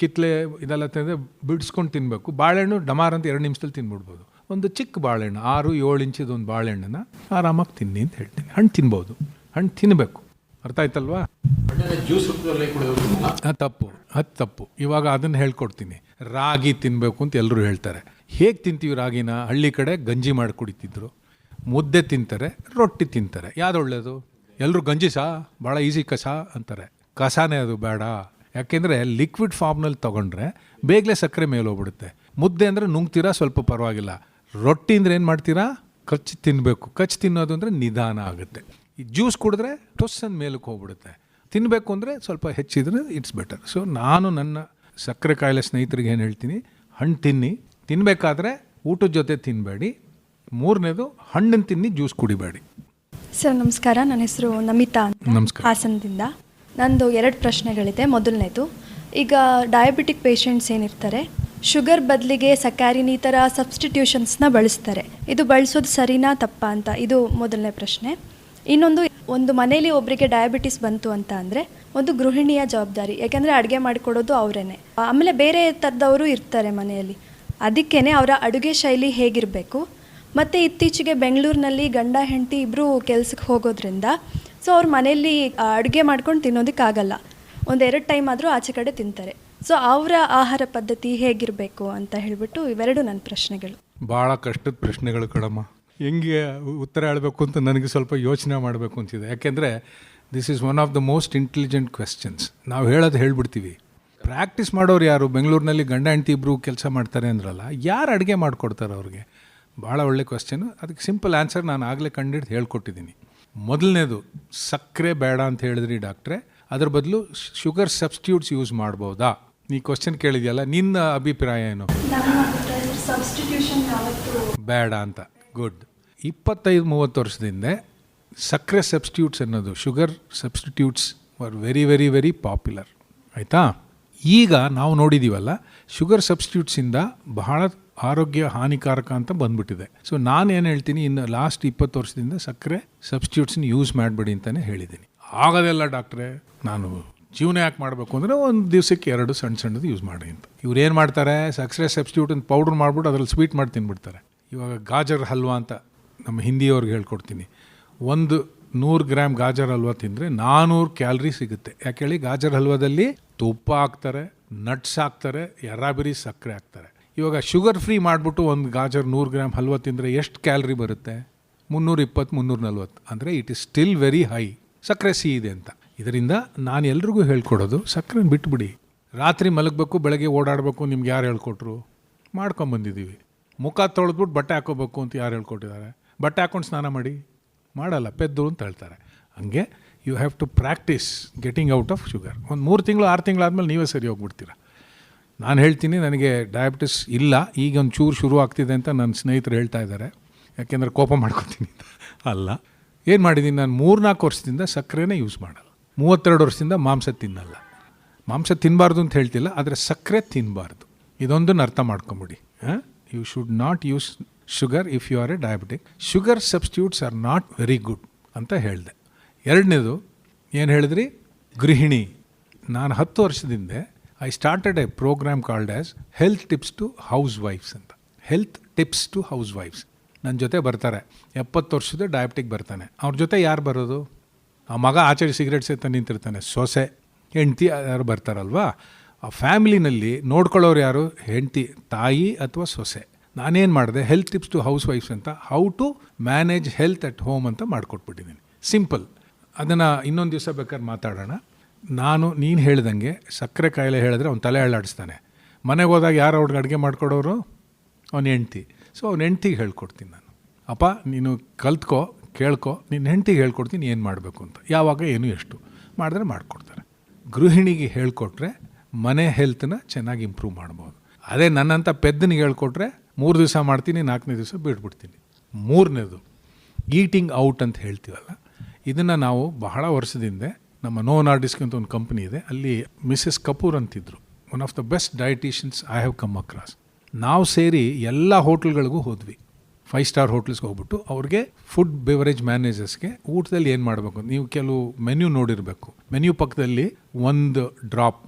ಇದೆಲ್ಲ ತಿಂದರೆ ಬಿಡಿಸ್ಕೊಂಡು ತಿನ್ನಬೇಕು ಬಾಳೆಹಣ್ಣು ಡಮಾರ್ ಅಂತ ಎರಡು ನಿಮಿಷದಲ್ಲಿ ತಿನ್ಬಿಡ್ಬೋದು. ಒಂದು ಚಿಕ್ಕ ಬಾಳೆಹಣ್ಣು ಆರು ಏಳು ಇಂಚಿದ ಒಂದು ಬಾಳೆಹಣ್ಣನ್ನು ಆರಾಮಾಗಿ ತಿನ್ನಿ ಅಂತ ಹೇಳ್ತೀನಿ. ಹಣ್ಣು ತಿನ್ಬೋದು. ಹಣ್ಣು ತಿನ್ನಬೇಕು ಅರ್ಥ ಆಯ್ತಲ್ವಾ? ಅದು ತಪ್ಪು. ಅದು ತಪ್ಪು. ಇವಾಗ ಅದನ್ನು ಹೇಳ್ಕೊಡ್ತೀನಿ. ರಾಗಿ ತಿನ್ನಬೇಕು ಅಂತ ಎಲ್ಲರೂ ಹೇಳ್ತಾರೆ. ಹೇಗೆ ತಿಂತೀವಿ ರಾಗಿನ? ಹಳ್ಳಿ ಕಡೆ ಗಂಜಿ ಮಾಡಿ ಕುಡಿತಿದ್ರು. ಮುದ್ದೆ ತಿಂತಾರೆ ರೊಟ್ಟಿ ತಿಂತಾರೆ. ಯಾವ್ದು ಒಳ್ಳೆಯದು ಎಲ್ಲರೂ ಗಂಜಿ ಸಾ ಭಾಳ ಈಸಿ ಕಸ ಅಂತಾರೆ. ಕಸಾನೇ ಅದು ಬೇಡ. ಯಾಕೆಂದರೆ ಲಿಕ್ವಿಡ್ ಫಾರ್ಮ್ನಲ್ಲಿ ತೊಗೊಂಡ್ರೆ ಬೇಗಲೇ ಸಕ್ಕರೆ ಮೇಲೆ ಹೋಗ್ಬಿಡುತ್ತೆ. ಮುದ್ದೆ ಅಂದರೆ ನುಂಗ್ತೀರಾ ಸ್ವಲ್ಪ ಪರವಾಗಿಲ್ಲ. ರೊಟ್ಟಿ ಅಂದರೆ ಏನು ಮಾಡ್ತೀರಾ? ಕಚ್ಚಿ ತಿನ್ನಬೇಕು ಕಚ್ಚಿ ತಿನ್ನೋದು ಅಂದರೆ ನಿಧಾನ ಆಗುತ್ತೆ. ಈ ಜ್ಯೂಸ್ ಕುಡಿದ್ರೆ ಟೊಸ್ಸನ್ ಮೇಲಕ್ಕೆ ಹೋಗ್ಬಿಡುತ್ತೆ. ತಿನ್ನಬೇಕು ಅಂದರೆ ಸ್ವಲ್ಪ ಹೆಚ್ಚಿದ್ರೆ ಇಟ್ಸ್ ಬೆಟರ್ ಸೊ ನಾನು ನನ್ನ ಸಕ್ಕರೆ ಕಾಯಿಲೆ ಸ್ನೇಹಿತರಿಗೆ ಏನು ಹೇಳ್ತೀನಿ? ಹಣ್ಣು ತಿನ್ನಿ. ತಿನ್ನಬೇಕಾದ್ರೆ ಊಟದ ಜೊತೆ ತಿನ್ನಬೇಡಿ ಮೂರನೇದು ಹಣ್ಣನ್ನು ತಿನ್ನಿ ಜ್ಯೂಸ್ ಕುಡಿಬೇಡಿ. ಸರ್ ನಮಸ್ಕಾರ. ನನ್ನ ಹೆಸರು ನಮಿತಾ ಅಂತ. ನಮಸ್ಕಾರ. ಹಾಸನದಿಂದ. ನಂದು ಎರಡು ಪ್ರಶ್ನೆಗಳಿದೆ. ಮೊದಲನೇದು ಈಗ ಡಯಾಬಿಟಿಕ್ ಪೇಷಂಟ್ಸ್ ಏನಿರ್ತಾರೆ ಶುಗರ್ ಬದಲಿಗೆ ಸಕ್ಕಾರಿನ ಈ ಥರ ಸಬ್ಸ್ಟಿಟ್ಯೂಷನ್ಸ್ನ ಬಳಸ್ತಾರೆ. ಇದು ಬಳಸೋದು ಸರಿನಾ ತಪ್ಪಾ ಅಂತ? ಇದು ಮೊದಲನೇ ಪ್ರಶ್ನೆ. ಇನ್ನೊಂದು, ಒಂದು ಮನೇಲಿ ಒಬ್ಬರಿಗೆ ಡಯಾಬಿಟಿಸ್ ಬಂತು ಅಂತ ಅಂದರೆ, ಒಂದು ಗೃಹಿಣಿಯ ಜವಾಬ್ದಾರಿ. ಯಾಕೆಂದರೆ ಅಡುಗೆ ಮಾಡಿಕೊಡೋದು ಅವರೇನೆ. ಆಮೇಲೆ ಬೇರೆ ಥರದವರು ಇರ್ತಾರೆ ಮನೆಯಲ್ಲಿ. ಅದಕ್ಕೇ ಅವರ ಅಡುಗೆ ಶೈಲಿ ಹೇಗಿರಬೇಕು? ಮತ್ತು ಇತ್ತೀಚೆಗೆ ಬೆಂಗಳೂರಿನಲ್ಲಿ ಗಂಡ, ಹೆಂಡತಿ ಇಬ್ಬರು ಕೆಲ್ಸಕ್ಕೆ ಹೋಗೋದ್ರಿಂದ, ಸೊ ಅವ್ರ ಮನೆಯಲ್ಲಿ ಅಡುಗೆ ಮಾಡ್ಕೊಂಡು ತಿನ್ನೋದಕ್ಕಾಗಲ್ಲ. ಒಂದೆರಡು ಟೈಮ್ ಆದರೂ ಆಚೆ ಕಡೆ ತಿಂತಾರೆ. ಸೊ ಅವರ ಆಹಾರ ಪದ್ಧತಿ ಹೇಗಿರಬೇಕು ಅಂತ ಹೇಳಿಬಿಟ್ಟು ಇವೆರಡು ನನ್ನ ಪ್ರಶ್ನೆಗಳು. ಭಾಳ ಕಷ್ಟದ ಪ್ರಶ್ನೆಗಳು ಕಡಮ್ಮ ಹೆಂಗೆ ಉತ್ತರ ಹೇಳಬೇಕು ಅಂತ ನನಗೆ ಸ್ವಲ್ಪ ಯೋಚನೆ ಮಾಡಬೇಕು ಅಂತಿದೆ. ಯಾಕೆಂದರೆ this is one of the most intelligent questions ನಾವು ಹೇಳೋದು ಹೇಳ್ಬಿಡ್ತೀವಿ. ಪ್ರಾಕ್ಟೀಸ್ ಮಾಡೋರು ಯಾರು? ಬೆಂಗಳೂರಿನಲ್ಲಿ ಗಂಡ, ಹೆಂಡತಿ ಇಬ್ಬರು ಕೆಲಸ ಮಾಡ್ತಾರೆ ಅಂದ್ರಲ್ಲ, ಯಾರು ಅಡುಗೆ ಮಾಡಿಕೊಡ್ತಾರೆ ಅವ್ರಿಗೆ? ಭಾಳ ಒಳ್ಳೆ ಕ್ವೆಶ್ಚನ್ ಅದಕ್ಕೆ ಸಿಂಪಲ್ ಆನ್ಸರ್ ನಾನು ಆಗಲೇ ಕಂಡಿಡ್ದು ಹೇಳ್ಕೊಟ್ಟಿದ್ದೀನಿ. ಮೊದಲನೇದು, ಸಕ್ಕರೆ ಬೇಡ ಅಂತ ಹೇಳಿದ್ರಿ ಡಾಕ್ಟ್ರೆ. ಅದ್ರ ಬದಲು ಶುಗರ್ ಸಬ್ಸ್ಟಿಟ್ಯೂಟ್ಸ್ ಯೂಸ್ ಮಾಡ್ಬೋದಾ? ನೀ ಕ್ವಶನ್ ಕೇಳಿದ್ಯಲ್ಲ ನಿನ್ನ ಅಭಿಪ್ರಾಯ ಏನು? ಬೇಡ ಅಂತ. ಗುಡ್ ಇಪ್ಪತ್ತೈದು ಮೂವತ್ತು ವರ್ಷದಿಂದ ಸಕ್ಕರೆ ಸಬ್ಸ್ಟಿಟ್ಯೂಟ್ಸ್ ಅನ್ನೋದು sugar substitutes are very very very popular ಆಯಿತಾ? ಈಗ ನಾವು ನೋಡಿದ್ದೀವಲ್ಲ ಶುಗರ್ ಸಬ್ಸ್ಟಿಟ್ಯೂಟ್ಸಿಂದ ಬಹಳ ಆರೋಗ್ಯ ಹಾನಿಕಾರಕ ಅಂತ ಬಂದ್ಬಿಟ್ಟಿದೆ. ಸೊ ನಾನು ಏನು ಹೇಳ್ತೀನಿ ಇನ್ನು ಲಾಸ್ಟ್ ಇಪ್ಪತ್ತು ವರ್ಷದಿಂದ ಸಕ್ಕರೆ ಸಬ್ಸ್ಟಿಟ್ಯೂಟ್ಸ್ನ ಯೂಸ್ ಮಾಡಬೇಡಿ ಅಂತಲೇ ಹೇಳಿದ್ದೀನಿ. ಆಗೋದೆಲ್ಲ ಡಾಕ್ಟ್ರೆ ನಾನು ಜೀವನ ಯಾಕೆ ಮಾಡಬೇಕು ಅಂದರೆ ಒಂದು ದಿವಸಕ್ಕೆ ಎರಡು ಸಣ್ಣ ಸಣ್ಣದು ಯೂಸ್ ಮಾಡಿ ಅಂತ. ಇವ್ರು ಏನು ಮಾಡ್ತಾರೆ? ಸಕ್ಸರೆ ಸಬ್ಸ್ಟಿಟ್ಯೂಟ್ ಅಂತ ಪೌಡ್ರ್ ಮಾಡಿಬಿಟ್ಟು ಅದ್ರಲ್ಲಿ ಸ್ವೀಟ್ ಮಾಡಿ ತಿನ್ಬಿಡ್ತಾರೆ. ಇವಾಗ ಗಾಜರ್ ಹಲ್ವಾ ಅಂತ ನಮ್ಮ ಹಿಂದಿಯವ್ರಿಗೆ ಹೇಳ್ಕೊಡ್ತೀನಿ. ಒಂದು ನೂರು ಗ್ರಾಮ್ ಗಾಜರ್ ಹಲ್ವಾ ತಿಂದರೆ ನಾನ್ನೂರು ಕ್ಯಾಲ್ರಿ ಸಿಗುತ್ತೆ. ಯಾಕೆ ಹೇಳಿ? ಗಾಜರ್ ಹಲ್ವಾದಲ್ಲಿ ತುಪ್ಪ ಹಾಕ್ತಾರೆ ನಟ್ಸ್ ಹಾಕ್ತಾರೆ ಎರಾಬಿರಿ ಸಕ್ಕರೆ ಹಾಕ್ತಾರೆ. ಇವಾಗ ಶುಗರ್ ಫ್ರೀ ಮಾಡಿಬಿಟ್ಟು ಒಂದು ಗಾಜರ್ ನೂರು ಗ್ರಾಮ್ ಹಲ್ವಾ ತಿಂದರೆ ಎಷ್ಟು ಕ್ಯಾಲ್ರಿ ಬರುತ್ತೆ? ಮುನ್ನೂರ ಇಪ್ಪತ್ತು, ಮುನ್ನೂರ ನಲ್ವತ್ತು. ಅಂದರೆ it is still very high ಸಕ್ಕರೆ ಸಿಹಿ ಇದೆ ಅಂತ. ಇದರಿಂದ ನಾನು ಎಲ್ರಿಗೂ ಹೇಳ್ಕೊಡೋದು, ಸಕ್ಕರೆನ ಬಿಟ್ಬಿಡಿ. ರಾತ್ರಿ ಮಲಗಬೇಕು, ಬೆಳಗ್ಗೆ ಓಡಾಡಬೇಕು, ನಿಮ್ಗೆ ಯಾರು ಹೇಳ್ಕೊಟ್ರು? ಮಾಡ್ಕೊಂಬಂದಿದ್ದೀವಿ ಮುಖ ತೊಳೆದ್ಬಿಟ್ಟು ಬಟ್ಟೆ ಹಾಕೋಬೇಕು ಅಂತ ಯಾರು ಹೇಳ್ಕೊಟ್ಟಿದ್ದಾರೆ? ಬಟ್ಟೆ ಹಾಕೊಂಡು ಸ್ನಾನ ಮಾಡಿ? ಮಾಡಲ್ಲ, ಪೆದ್ದು ಅಂತ ಹೇಳ್ತಾರೆ. ಹಂಗೆ you have to practise getting out of sugar ಒಂದು ಮೂರು ತಿಂಗಳು, ಆರು ತಿಂಗಳಾದ್ಮೇಲೆ ನೀವೇ ಸರಿ ಹೋಗ್ಬಿಡ್ತೀರ. ನಾನು ಹೇಳ್ತೀನಿ, ನನಗೆ ಡಯಾಬಿಟಿಸ್ ಇಲ್ಲ, ಈಗ ಒಂದು ಚೂರು ಶುರು ಆಗ್ತಿದೆ ಅಂತ ನನ್ನ ಸ್ನೇಹಿತರು ಹೇಳ್ತಾ ಇದ್ದಾರೆ. ಯಾಕೆಂದರೆ ಕೋಪ ಮಾಡ್ಕೊತೀನಿ ಅಲ್ಲ, ಏನು ಮಾಡಿದ್ದೀನಿ ನಾನು ಮೂರ್ನಾಲ್ಕು ವರ್ಷದಿಂದ ಸಕ್ಕರೆನೇ ಯೂಸ್ ಮಾಡಲ್ಲ. ಮೂವತ್ತೆರಡು ವರ್ಷದಿಂದ ಮಾಂಸ ತಿನ್ನಲ್ಲ. ಮಾಂಸ ತಿನ್ನಬಾರ್ದು ಅಂತ ಹೇಳ್ತಿಲ್ಲ, ಆದರೆ ಸಕ್ಕರೆ ತಿನ್ನಬಾರ್ದು ಇದೊಂದನ್ನು ಅರ್ಥ ಮಾಡ್ಕೊಂಬಿಡಿ you should not use sugar if you are a diabetic sugar substitutes are not very good ಅಂತ ಹೇಳಿದೆ. ಎರಡನೇದು, ಏನು ಹೇಳಿದ್ರಿ? ಗೃಹಿಣಿ. ನಾನು ಹತ್ತು ವರ್ಷದಿಂದ I started a programme called as health tips to house ವೈಫ್ಸ್ ಅಂತ. ಹೆಲ್ತ್ ಟಿಪ್ಸ್ ಟು ಹೌಸ್ ವೈಫ್ಸ್ ನನ್ನ ಜೊತೆ ಬರ್ತಾರೆ. ಎಪ್ಪತ್ತು ವರ್ಷದ ಡಯಾಬಿಟಿಕ್ ಬರ್ತಾನೆ. ಅವ್ರ ಜೊತೆ ಯಾರು ಬರೋದು? ಆ ಮಗ ಆಚೆ ಸಿಗರೇಟ್ ಸೇತ ನಿಂತಿರ್ತಾನೆ. ಸೊಸೆ, ಹೆಂಡ್ತಿ ಯಾರು ಬರ್ತಾರಲ್ವಾ? ಆ ಫ್ಯಾಮಿಲಿನಲ್ಲಿ ನೋಡ್ಕೊಳ್ಳೋರು ಯಾರು? ಹೆಂಡ್ತಿ, ತಾಯಿ ಅಥವಾ ಸೊಸೆ. ನಾನೇನು ಮಾಡಿದೆ? ಹೆಲ್ತ್ ಟಿಪ್ಸ್ ಟು ಹೌಸ್ ವೈಫ್ಸ್ ಅಂತ, how to manage health at home ಅಂತ ಮಾಡಿಕೊಟ್ಬಿಟ್ಟಿದ್ದೀನಿ. ಸಿಂಪಲ್. ಅದನ್ನು ಇನ್ನೊಂದು ದಿವಸ ಬೇಕಾದ್ರೆ ಮಾತಾಡೋಣ. ನಾನು, ನೀನು ಹೇಳ್ದಂಗೆ ಸಕ್ಕರೆ ಕಾಯಿಲೆ ಹೇಳಿದ್ರೆ ಅವ್ನು ತಲೆ ಅಳ್ಳಾಡಿಸ್ತಾನೆ ಮನೆಗೆ ಹೋದಾಗ ಯಾರು ಅವ್ರಿಗೆ ಅಡುಗೆ ಮಾಡಿಕೊಡೋರು? ಅವ್ನ ಹೆಂಡ್ತಿ. ಸೊ ಅವ್ನ ಹೆಂಡ್ತಿಗೆ ಹೇಳ್ಕೊಡ್ತೀನಿ ನಾನು. ಅಪ್ಪ, ನೀನು ಕಲ್ತ್ಕೋ ಕೇಳ್ಕೊ, ನಿನ್ನ ಹೆಂಡತಿಗೆ ಹೇಳ್ಕೊಡ್ತೀನಿ, ಏನು ಮಾಡಬೇಕು ಅಂತ. ಯಾವಾಗ ಏನು ಎಷ್ಟು. ಮಾಡಿದ್ರೆ ಮಾಡಿಕೊಡ್ತಾರೆ. ಗೃಹಿಣಿಗೆ ಹೇಳ್ಕೊಟ್ರೆ ಮನೆ ಹೆಲ್ತ್ನ ಚೆನ್ನಾಗಿ ಇಂಪ್ರೂವ್ ಮಾಡ್ಬೋದು. ಅದೇ ನನ್ನಂಥ ಪೆದ್ದನಿಗೆ ಹೇಳ್ಕೊಟ್ರೆ ಮೂರು ದಿವಸ ಮಾಡ್ತೀನಿ, ನಾಲ್ಕನೇ ದಿವಸ ಬಿಟ್ಬಿಡ್ತೀನಿ. ಮೂರನೇದು, ಈಟಿಂಗ್ ಔಟ್ ಅಂತ ಹೇಳ್ತೀವಲ್ಲ, ಇದನ್ನು ನಾವು ಬಹಳ ವರ್ಷದಿಂದ ನಮ್ಮ ನೋ ನಾರ್ಡಿಸ್ಕ್ ಅಂತ ಒಂದು ಕಂಪ್ನಿ ಇದೆ, ಅಲ್ಲಿ ಮಿಸ್ಸಸ್ ಕಪೂರ್ ಅಂತಿದ್ರು. One of the best dietitians I have come across ನಾವು ಸೇರಿ ಎಲ್ಲ ಹೋಟ್ಲ್ಗಳಿಗೂ ಹೋದ್ವಿ. ಫೈವ್ ಸ್ಟಾರ್ ಹೋಟ್ಲ್ಸ್ಗೆ ಹೋಗ್ಬಿಟ್ಟು ಅವ್ರಿಗೆ ಫುಡ್ ಬೆವರೇಜ್ ಮ್ಯಾನೇಜರ್ಸ್ಗೆ ಊಟದಲ್ಲಿ ಏನು ಮಾಡಬೇಕು ನೀವು ಕೆಲವು ಮೆನ್ಯೂ ನೋಡಿರಬೇಕು. ಮೆನ್ಯೂ ಪಕ್ಕದಲ್ಲಿ ಒಂದು drop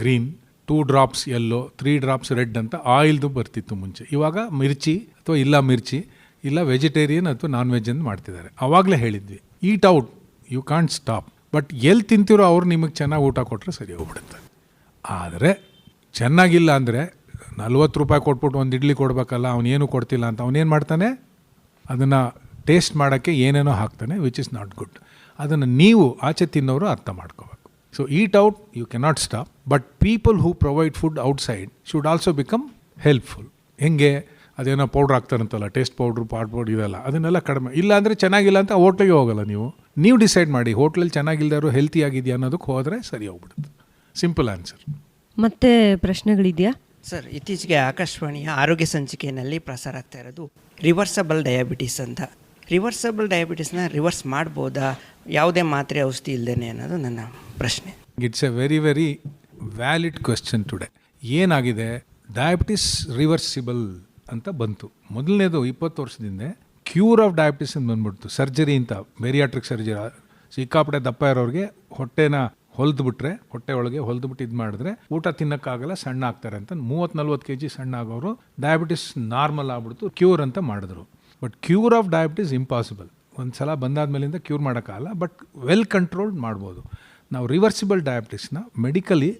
green two drops yellow three drops red ಅಂತ ಆಯಿಲ್ದು ಬರ್ತಿತ್ತು ಮುಂಚೆ. ಇವಾಗ ಮಿರ್ಚಿ ಅಥವಾ ಇಲ್ಲ ಮಿರ್ಚಿ, ಇಲ್ಲ ವೆಜಿಟೇರಿಯನ್ ಅಥವಾ ನಾನ್ ವೆಜ್ ಅಂತ ಮಾಡ್ತಿದ್ದಾರೆ. ಆವಾಗಲೇ ಹೇಳಿದ್ವಿ eat out you can't stop but ಎಲ್ಲಿ ತಿಂತಿರೋ ಅವ್ರು ನಿಮಗೆ ಚೆನ್ನಾಗಿ ಊಟ ಕೊಟ್ಟರೆ ಸರಿ ಹೋಗ್ಬಿಡುತ್ತೆ. ಆದರೆ ಚೆನ್ನಾಗಿಲ್ಲ ಅಂದರೆ ನಲ್ವತ್ತು ರೂಪಾಯಿ ಕೊಟ್ಬಿಟ್ಟು ಒಂದು ಇಡ್ಲಿ ಕೊಡಬೇಕಲ್ಲ ಅವನೇನು ಕೊಡ್ತಿಲ್ಲ ಅಂತ ಅವನೇನು ಮಾಡ್ತಾನೆ? ಅದನ್ನು ಟೇಸ್ಟ್ ಮಾಡೋಕ್ಕೆ ಏನೇನೋ ಹಾಕ್ತಾನೆ ವಿಚ್ ಇಸ್ ನಾಟ್ ಗುಡ್ ಅದನ್ನು ನೀವು ಆಚೆ ತಿನ್ನೋರು ಅರ್ಥ ಮಾಡ್ಕೋಬೇಕು. So eat out you cannot stop but people who provide food outside should also become helpful ಹೆಂಗೆ? ಅದೇನೋ ಪೌಡ್ರ್ ಹಾಕ್ತಾರಂತಲ್ಲ ಟೇಸ್ಟ್ ಪೌಡ್ರು ಪಾಟ್ ಪೌಡ್ರ್ ಇದೆಲ್ಲ, ಅದನ್ನೆಲ್ಲ ಕಡಿಮೆ. ಇಲ್ಲ ಅಂದರೆ ಚೆನ್ನಾಗಿಲ್ಲ ಅಂತ ಹೋಟ್ಲಿಗೆ ಹೋಗಲ್ಲ ನೀವು. ನೀವು ಡಿಸೈಡ್ ಮಾಡಿ ಹೋಟ್ಲಲ್ಲಿ ಚೆನ್ನಾಗಿಲ್ದಾರು ಹೆಲ್ತಿ ಆಗಿದೆಯಾ ಅನ್ನೋದಕ್ಕೆ ಹೋದರೆ ಸರಿ ಹೋಗ್ಬಿಡುತ್ತೆ. ಸಿಂಪಲ್ ಆನ್ಸರ್ ಮತ್ತೆ ಪ್ರಶ್ನೆಗಳಿದೆಯಾ? ಸರ್, ಇತ್ತೀಚೆಗೆ ಆಕಾಶವಾಣಿಯ ಆರೋಗ್ಯ ಸಂಚಿಕೆಯಲ್ಲಿ ಪ್ರಸಾರ ಆಗ್ತಾ ಇರೋದು ರಿವರ್ಸಬಲ್ ಡಯಾಬಿಟಿಸ್ ಅಂತ. ರಿವರ್ಸಬಲ್ ಡಯಾಬಿಟಿಸ್ನ ರಿವರ್ಸ್ ಮಾಡ್ಬೋದಾ? ಯಾವುದೇ ಮಾತ್ರೆ ಔಷಧಿ ಇಲ್ಲದೇನೆ ಅನ್ನೋದು ನನ್ನ ಪ್ರಶ್ನೆ. It's a very very valid question today ಏನಾಗಿದೆ? ಡಯಾಬಿಟಿಸ್ ರಿವರ್ಸಿಬಲ್ ಅಂತ ಬಂತು. ಮೊದಲನೇದು ಇಪ್ಪತ್ತು ವರ್ಷದಿಂದ ಕ್ಯೂರ್ ಆಫ್ ಡಯಾಬಿಟಿಸ್ ಅಂತ ಬಂದ್ಬಿಡ್ತು. ಸರ್ಜರಿ ಅಂತ ಬೇರಿಯಾಟ್ರಿಕ್ ಸರ್ಜರಿ. ಸಿಕ್ಕಾಪಟ್ಟೆ ದಪ್ಪ ಇರೋರಿಗೆ ಹೊಟ್ಟೆನ ಹೊಲ್ದು ಬಿಟ್ರೆ ಹೊಟ್ಟೆ ಒಳಗೆ ಹೊಲ್ದು ಬಿಟ್ಟು ಇದು ಮಾಡಿದ್ರೆ ಊಟ ತಿನ್ನಕ್ಕಾಗಲ್ಲ, ಸಣ್ಣ ಆಗ್ತಾರೆ ಅಂತ. ಮೂವತ್ತು ನಲ್ವತ್ತು ಕೆ ಜಿ ಸಣ್ಣ ಆಗೋರು ಡಯಾಬಿಟಿಸ್ ನಾರ್ಮಲ್ ಆಗ್ಬಿಡ್ತು ಕ್ಯೂರ್ ಅಂತ ಮಾಡಿದ್ರು. But cure of diabetes impossible ಒಂದು ಸಲ ಬಂದಾದ್ಮೇಲಿಂದ ಕ್ಯೂರ್ ಮಾಡೋಕ್ಕಾಗಲ್ಲ ಬಟ್ ವೆಲ್ ಕಂಟ್ರೋಲ್ಡ್ ಮಾಡ್ಬೋದು. ನಾವು ರಿವರ್ಸಿಬಲ್ ಡಯಾಬಿಟಿಸ್ನ ಮೆಡಿಕಲಿ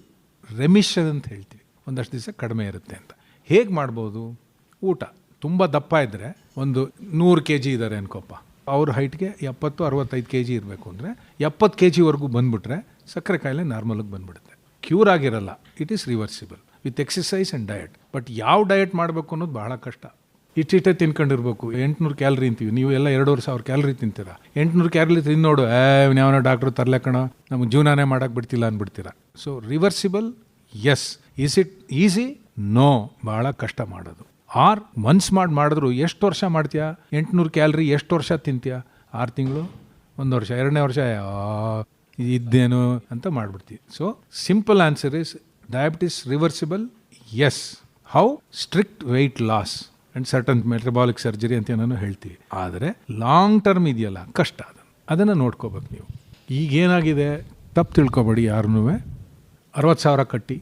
ರೆಮಿಷನ್ ಅಂತ ಹೇಳ್ತೀವಿ. ಒಂದಷ್ಟು ದಿವಸ ಕಡಿಮೆ ಇರುತ್ತೆ ಅಂತ. ಹೇಗೆ ಮಾಡ್ಬೋದು? ಊಟ. ತುಂಬ ದಪ್ಪ ಇದ್ದರೆ ಒಂದು ನೂರು ಕೆ ಜಿ ಇದ್ದಾರೆ ಅನ್ಕೋಪ್ಪ. ಅವ್ರ ಹೈಟ್ಗೆ ಎಪ್ಪತ್ತು, ಅರವತ್ತೈದು ಕೆ ಜಿ ಇರಬೇಕು ಅಂದರೆ ಎಪ್ಪತ್ತು ಕೆ ಜಿವರೆಗೂ ಬಂದುಬಿಟ್ರೆ ಸಕ್ಕರೆ ಕಾಯಿಲೆ ನಾರ್ಮಲಾಗಿ ಬಂದ್ಬಿಡುತ್ತೆ. ಕ್ಯೂರ್ ಆಗಿರಲ್ಲ. It is reversible with exercise and diet but ಯಾವ ಡಯಟ್ ಮಾಡಬೇಕು ಅನ್ನೋದು ಬಹಳ ಕಷ್ಟ. ಇಟ್ಟಿಟ್ಟೆ ತಿನ್ಕೊಂಡಿರ್ಬೇಕು. ಎಂಟುನೂರು ಕ್ಯಾಲ್ರಿ ಅಂತೀವಿ. ನೀವು ಎಲ್ಲ ಎರಡೂವರೆ ಸಾವಿರ ಕ್ಯಾಲ್ರಿ ತಿಂತೀರಾ? ಎಂಟುನೂರು ಕ್ಯಾಲ್ರಿ ನೋಡು, ಏ ಯಾವನೋ ಡಾಕ್ಟ್ರು ತರಲೆ ಕಣ. ನಮಗೆ ಜೀವನನೇ ಮಾಡೋಕ್ಕೆ ಬಿಡ್ತಿಲ್ಲ ಅಂದ್ಬಿಡ್ತೀರಾ. So reversible yes is it easy no ಭಾಳ ಕಷ್ಟ ಮಾಡೋದು. ಆರ್ ಮನ್ಸ್ ಮಾಡಿ ಮಾಡಿದ್ರು, ಎಷ್ಟು ವರ್ಷ ಮಾಡ್ತೀಯಾ? ಎಂಟುನೂರು ಕ್ಯಾಲ್ರಿ, ಎಷ್ಟು ವರ್ಷ ತಿಂತೀಯ? ಆರು ತಿಂಗಳು, ಒಂದು ವರ್ಷ, ಎರಡನೇ ವರ್ಷ ಇದ್ದೇನು ಅಂತ ಮಾಡಿಬಿಡ್ತೀವಿ. So simple answer is diabetes reversible yes how strict weight loss and certain metabolic surgery ಅಂತ ನಾನು ಹೇಳ್ತೀವಿ. ಆದರೆ ಲಾಂಗ್ ಟರ್ಮ್ ಇದೆಯಲ್ಲ, ಕಷ್ಟ ಅದನ್ನು ಅದನ್ನು ನೋಡ್ಕೋಬೇಕು ನೀವು. ಈಗೇನಾಗಿದೆ ತಪ್ಪು ತಿಳ್ಕೊಬೇಡಿ ಯಾರನ್ನೂ ಅರವತ್ತು ಸಾವಿರ ಕಟ್ಟಿ.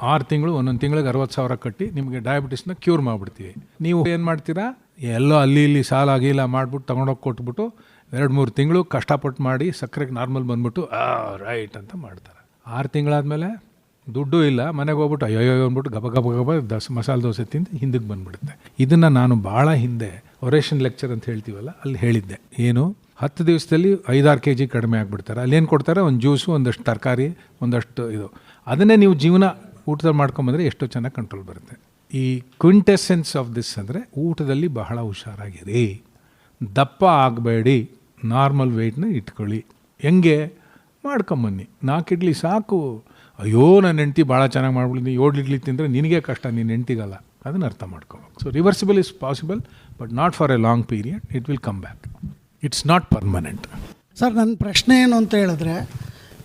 ಆರು ತಿಂಗಳು, ಒಂದೊಂದು ತಿಂಗಳಿಗೆ ಅರವತ್ತು ಸಾವಿರ ಕಟ್ಟಿ ನಿಮಗೆ ಡಯಾಬಿಟಿಸ್ನ ಕ್ಯೂರ್ ಮಾಡಿಬಿಡ್ತೀವಿ. ನೀವು ಏನು ಮಾಡ್ತೀರಾ? ಎಲ್ಲೋ ಅಲ್ಲಿ ಇಲ್ಲಿ ಸಾಲ ಆಗಿಲ್ಲ ಮಾಡಿಬಿಟ್ಟು, ತೊಗೊಂಡೋಗಿ ಕೊಟ್ಬಿಟ್ಟು, ಎರಡು ಮೂರು ತಿಂಗಳು ಕಷ್ಟಪಟ್ಟು ಮಾಡಿ ಸಕ್ಕರೆಗೆ ನಾರ್ಮಲ್ ಬಂದ್ಬಿಟ್ಟು, ಆ ರೈಟ್ ಅಂತ ಮಾಡ್ತಾರೆ. ಆರು ತಿಂಗಳಾದಮೇಲೆ ದುಡ್ಡು ಇಲ್ಲ, ಮನೆಗೆ ಹೋಗ್ಬಿಟ್ಟು ಅಯ್ಯೋ ಅಂದ್ಬಿಟ್ಟು ಗಬ ಗಬ ಗಬ ದಸ್, ಮಸಾಲೆ ದೋಸೆ ತಿಂದು ಹಿಂದಕ್ಕೆ ಬಂದ್ಬಿಡುತ್ತೆ. ಇದನ್ನು ನಾನು ಭಾಳ ಹಿಂದೆ ಒರೇಷನ್ ಲೆಕ್ಚರ್ ಅಂತ ಹೇಳ್ತೀವಲ್ಲ, ಅಲ್ಲಿ ಹೇಳಿದ್ದೆ. ಏನು? ಹತ್ತು ದಿವಸದಲ್ಲಿ ಐದಾರು ಕೆ ಜಿ ಕಡಿಮೆ ಆಗಿಬಿಡ್ತಾರೆ. ಅಲ್ಲೇನು ಕೊಡ್ತಾರೆ? ಒಂದು ಜ್ಯೂಸು, ಒಂದಷ್ಟು ತರಕಾರಿ, ಒಂದಷ್ಟು ಇದು. ಅದನ್ನೇ ನೀವು ಜೀವನ ಊಟದಲ್ಲಿ ಮಾಡ್ಕೊಂಬಂದರೆ ಎಷ್ಟೋ ಚೆನ್ನಾಗಿ ಕಂಟ್ರೋಲ್ ಬರುತ್ತೆ. ಈ ಕ್ವಿಂಟೆಸೆನ್ಸ್ ಆಫ್ ದಿಸ್ ಅಂದರೆ ಊಟದಲ್ಲಿ ಬಹಳ ಹುಷಾರಾಗಿರಿ. ದಪ್ಪ ಆಗಬೇಡಿ. ನಾರ್ಮಲ್ ವೆಯ್ಟ್ನ ಇಟ್ಕೊಳ್ಳಿ. ಹೆಂಗೆ? ಮಾಡ್ಕೊಂಬನ್ನಿ ನಾಲ್ಕು ಇಡ್ಲಿ ಸಾಕು. ಅಯ್ಯೋ ನನ್ನ ಹೆಂಡ್ತಿ ಭಾಳ ಚೆನ್ನಾಗಿ ಮಾಡ್ಬಿಡ್ತೀನಿ ಏಳು ಇಡ್ಲಿ ತಿಂದರೆ ನಿನಗೆ ಕಷ್ಟ ನಿನ್ನ ಹೆಂಡ್ತಿಗಲ್ಲ. ಅದನ್ನು ಅರ್ಥ ಮಾಡ್ಕೋಬೇಕು. So reversible is possible but not for a long period it will come back it's not permanent sir ನನ್ನ ಪ್ರಶ್ನೆ ಏನು ಅಂತ ಹೇಳಿದ್ರೆ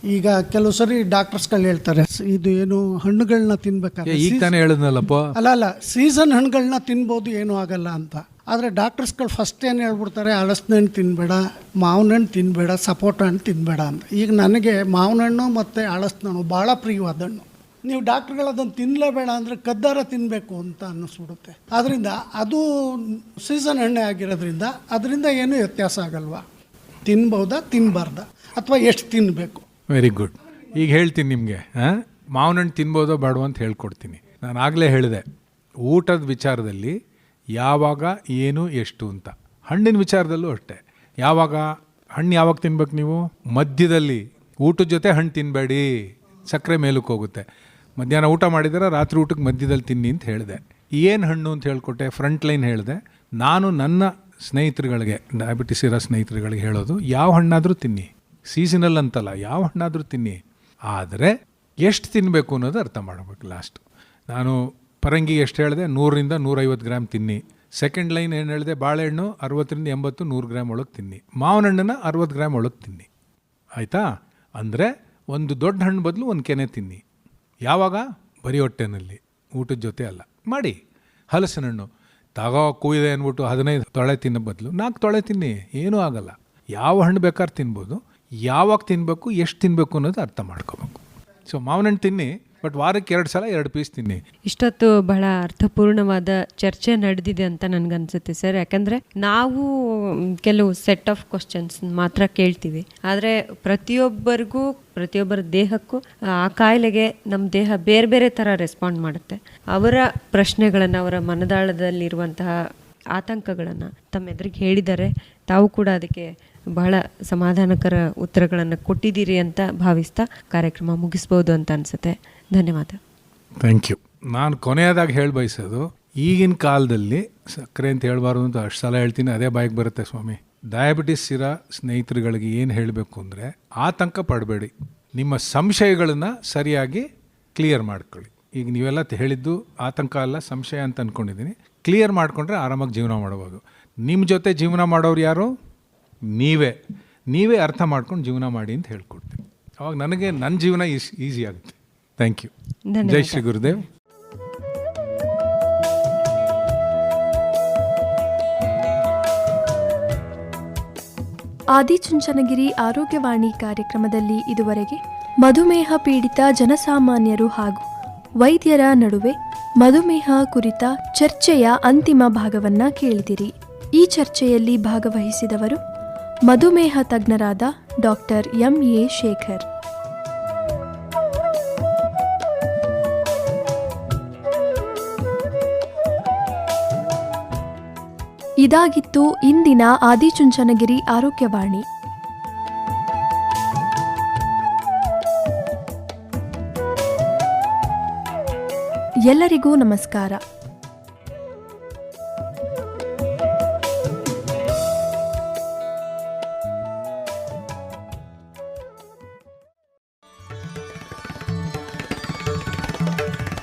ಈಗ ಕೆಲವು ಸರಿ ಡಾಕ್ಟರ್ಸ್ಗಳು ಹೇಳ್ತಾರೆ ಇದು ಏನು ಹಣ್ಣುಗಳನ್ನ ತಿನ್ಬೇಕಾದ್ರೆ ಈಗ ತಾನೇ ಹೇಳಿದ್ನಲ್ಲಪ್ಪ? ಅಲ್ಲ ಅಲ್ಲ ಸೀಸನ್ ಹಣ್ಣುಗಳನ್ನ ತಿನ್ಬೋದು ಏನೂ ಆಗಲ್ಲ ಅಂತ. ಆದರೆ ಡಾಕ್ಟರ್ಸ್ಗಳು ಫಸ್ಟ್ ಏನು ಹೇಳ್ಬಿಡ್ತಾರೆ ಹಲಸಿನ ಹಣ್ಣು ತಿನ್ನಬೇಡ ಮಾವಿನ ಹಣ್ಣು ತಿನ್ನಬೇಡ ಸಪೋಟ ಹಣ್ಣು ತಿನ್ನಬೇಡ ಅಂತ. ಈಗ ನನಗೆ ಮಾವಿನ ಹಣ್ಣು ಮತ್ತು ಹಲಸಿನ ಹಣ್ಣು ಭಾಳ ಪ್ರಿಯವಾದ ಹಣ್ಣು. ನೀವು ಡಾಕ್ಟ್ರುಗಳು ಅದನ್ನು ತಿನ್ನಲೇಬೇಡ ಅಂದರೆ ಕದ್ದಾರ ತಿನ್ನಬೇಕು ಅಂತ ಅನ್ನಿಸ್ಬಿಡುತ್ತೆ. ಆದ್ದರಿಂದ ಅದು ಸೀಸನ್ ಹಣ್ಣೆ ಆಗಿರೋದ್ರಿಂದ ಅದರಿಂದ ಏನೂ ವ್ಯತ್ಯಾಸ ಆಗಲ್ವಾ? ತಿನ್ಬೋದಾ ತಿನ್ನಬಾರ್ದಾ ಅಥವಾ ಎಷ್ಟು ತಿನ್ನಬೇಕು ವೆರಿ ಗುಡ್ ಈಗ ಹೇಳ್ತೀನಿ ನಿಮಗೆ ಮಾವಿನ ಹಣ್ಣು ತಿನ್ಬೋದೋ ಬೇಡವೋ ಅಂತ ಹೇಳ್ಕೊಡ್ತೀನಿ. ನಾನು ಆಗಲೇ ಹೇಳಿದೆ, ಊಟದ ವಿಚಾರದಲ್ಲಿ ಯಾವಾಗ, ಏನು, ಎಷ್ಟು ಅಂತ. ಹಣ್ಣಿನ ವಿಚಾರದಲ್ಲೂ ಅಷ್ಟೇ. ಯಾವಾಗ, ಹಣ್ಣು ಯಾವಾಗ ತಿನ್ಬೇಕು ನೀವು? ಮಧ್ಯದಲ್ಲಿ ಊಟದ ಜೊತೆ ಹಣ್ಣು ತಿನ್ನಬೇಡಿ ಸಕ್ಕರೆ ಮೇಲಕ್ಕೆ ಹೋಗುತ್ತೆ. ಮಧ್ಯಾಹ್ನ ಊಟ ಮಾಡಿದರೆ ರಾತ್ರಿ ಊಟಕ್ಕೆ ಮಧ್ಯದಲ್ಲಿ ತಿನ್ನಿ ಅಂತ ಹೇಳಿದೆ. ಏನು ಹಣ್ಣು ಅಂತ ಹೇಳ್ಕೊಟ್ಟೆ ಫ್ರಂಟ್ ಲೈನ್ ಹೇಳಿದೆ. ನಾನು ನನ್ನ ಸ್ನೇಹಿತರುಗಳಿಗೆ ಡಯಾಬಿಟಿಸ್ ಇರೋ ಸ್ನೇಹಿತರುಗಳಿಗೆ ಹೇಳೋದು, ಯಾವ ಹಣ್ಣಾದರೂ ತಿನ್ನಿ. ಸೀಸನಲ್ ಅಂತಲ್ಲ, ಯಾವ ಹಣ್ಣಾದರೂ ತಿನ್ನಿ, ಆದರೆ ಎಷ್ಟು ತಿನ್ನಬೇಕು ಅನ್ನೋದು ಅರ್ಥ ಮಾಡಬೇಕು ಲಾಸ್ಟ್ ನಾನು ಪರಂಗಿ ಎಷ್ಟು ಹೇಳಿದೆ, ನೂರರಿಂದ ನೂರೈವತ್ತು ಗ್ರಾಮ್ ತಿನ್ನಿ. ಸೆಕೆಂಡ್ ಲೈನ್ ಏನು ಹೇಳಿದೆ, ಬಾಳೆಹಣ್ಣು ಅರವತ್ತರಿಂದ ಎಂಬತ್ತು, ನೂರು ಗ್ರಾಮ್ ಒಳಗೆ ತಿನ್ನಿ. ಮಾವಿನ ಹಣ್ಣನ್ನು ಅರವತ್ತು ಗ್ರಾಮ್ ಒಳಗೆ ತಿನ್ನಿ. ಆಯಿತಾ? ಅಂದರೆ ಒಂದು ದೊಡ್ಡ ಹಣ್ಣು ಬದಲು ಒಂದು ಕೆನೆ ತಿನ್ನಿ. ಯಾವಾಗ? ಬರೀ ಹೊಟ್ಟೆನಲ್ಲಿ. ಊಟದ ಜೊತೆ ಅಲ್ಲ. ಮಾಡಿ. ಹಲಸಿನ ಹಣ್ಣು. ತಗೋ ಕೂಯಿದೆ ಅಂದ್ಬಿಟ್ಟು ಹದಿನೈದು ತೊಳೆ ತಿನ್ನೋ ಬದಲು. ನಾಲ್ಕು ತೊಳೆ ತಿನ್ನಿ. ಏನೂ ಆಗಲ್ಲ. ಯಾವ ಹಣ್ಣು ಬೇಕಾದ್ರೆ ತಿನ್ಬೋದು. ಯಾವಾಗ ತಿನ್ನಬೇಕು ಎಷ್ಟು ತಿನ್ನಬೇಕು ಅನ್ನೋದು ಅರ್ಥ ಮಾಡ್ಕೋಬೇಕು. ಸೊ ಮಾವಿನಣ್ಣು ತಿನ್ನಿ ಬಟ್ ವಾರಕ್ಕೆ ಎರಡು ಸಲ ಎರಡು ಪೀಸ್ ತಿನ್ನಿ. ಇಷ್ಟೊತ್ತು ಬಹಳ ಅರ್ಥಪೂರ್ಣವಾದ ಚರ್ಚೆ ನಡೆದಿದೆ ಅಂತ ನನ್ಗನ್ಸುತ್ತೆ ಸರ್. ಯಾಕಂದ್ರೆ ನಾವು ಕೆಲವು ಸೆಟ್ ಆಫ್ ಕ್ವಶನ್ಸ್ ಮಾತ್ರ ಕೇಳ್ತೀವಿ. ಆದರೆ ಪ್ರತಿಯೊಬ್ಬರಿಗೂ, ಪ್ರತಿಯೊಬ್ಬರ ದೇಹಕ್ಕೂ, ಆ ಕಾಯಿಲೆಗೆ ನಮ್ಮ ದೇಹ ಬೇರೆ ಬೇರೆ ಥರ ರೆಸ್ಪಾಂಡ್ ಮಾಡುತ್ತೆ. ಅವರ ಪ್ರಶ್ನೆಗಳನ್ನು, ಅವರ ಮನದಾಳದಲ್ಲಿರುವಂತಹ ಆತಂಕಗಳನ್ನು ತಮ್ಮ ಎದುರಿಗೆ ಹೇಳಿದ್ದಾರೆ ತಾವು ಕೂಡ ಅದಕ್ಕೆ ಬಹಳ ಸಮಾಧಾನಕರ ಉತ್ತರಗಳನ್ನು ಕೊಟ್ಟಿದ್ದೀರಿ ಅಂತ ಭಾವಿಸ್ತಾ ಕಾರ್ಯಕ್ರಮ ಮುಗಿಸ್ಬೋದು ಅಂತ ಅನಿಸುತ್ತೆ. ಧನ್ಯವಾದ. ಥ್ಯಾಂಕ್ ಯು ನಾನು ಕೊನೆಯದಾಗಿ ಹೇಳಿ ಬಯಸೋದು ಈಗಿನ ಕಾಲದಲ್ಲಿ ಸಕ್ಕರೆ ಅಂತ ಹೇಳಬಾರ್ದು ಅಂತ ಅಷ್ಟು ಸಲ ಹೇಳ್ತೀನಿ, ಅದೇ ಬಾಯಿಗೆ ಬರುತ್ತೆ ಸ್ವಾಮಿ. ಡಯಾಬಿಟಿಸ್ ಇರೋ ಸ್ನೇಹಿತರುಗಳಿಗೆ ಏನು ಹೇಳಬೇಕು ಅಂದರೆ, ಆತಂಕ ಪಡಬೇಡಿ. ನಿಮ್ಮ ಸಂಶಯಗಳನ್ನು ಸರಿಯಾಗಿ ಕ್ಲಿಯರ್ ಮಾಡ್ಕೊಳ್ಳಿ. ಈಗ ನೀವೆಲ್ಲ ಹೇಳಿದ್ದು ಆತಂಕ ಅಲ್ಲ, ಸಂಶಯ ಅಂತ ಅಂದ್ಕೊಂಡಿದ್ದೀನಿ ಕ್ಲಿಯರ್ ಮಾಡಿಕೊಂಡ್ರೆ ಆರಾಮಾಗಿ ಜೀವನ ಮಾಡ್ಬೋದು. ನಿಮ್ಮ ಜೊತೆ ಜೀವನ ಮಾಡೋರು ಯಾರು? ನೀವೇ ನೀವೇ ಅರ್ಥ ಮಾಡ್ಕೊಂಡು ಜೀವನ ಮಾಡಿ ಅಂತ ಹೇಳ್ಕೊಡ್ತೀನಿ. ಅವಾಗ ನನಗೆ ನನ್ನ ಜೀವನ ಈಸ್ ಈಸಿ ಆಗುತ್ತೆ. Thank you. ಜೈ ಶ್ರೀ ಗುರುದೇವ್. ಆದಿಚುಂಚನಗಿರಿ ಆರೋಗ್ಯವಾಣಿ ಕಾರ್ಯಕ್ರಮದಲ್ಲಿ ಇದುವರೆಗೆ ಮಧುಮೇಹ ಪೀಡಿತ ಜನಸಾಮಾನ್ಯರು ಹಾಗೂ ವೈದ್ಯರ ನಡುವೆ ಮಧುಮೇಹ ಕುರಿತ ಚರ್ಚೆಯ ಅಂತಿಮ ಭಾಗವನ್ನ ಕೇಳಿದಿರಿ. ಈ ಚರ್ಚೆಯಲ್ಲಿ ಭಾಗವಹಿಸಿದವರು ಮಧುಮೇಹ ತಜ್ಞರಾದ ಡಾಕ್ಟರ್ ಎಂ ಎ ಶೇಖರ್. ಇದಾಗಿತ್ತು ಇಂದಿನ ಆದಿಚುಂಚನಗಿರಿ ಆರೋಗ್ಯವಾಣಿ. ಎಲ್ಲರಿಗೂ ನಮಸ್ಕಾರ.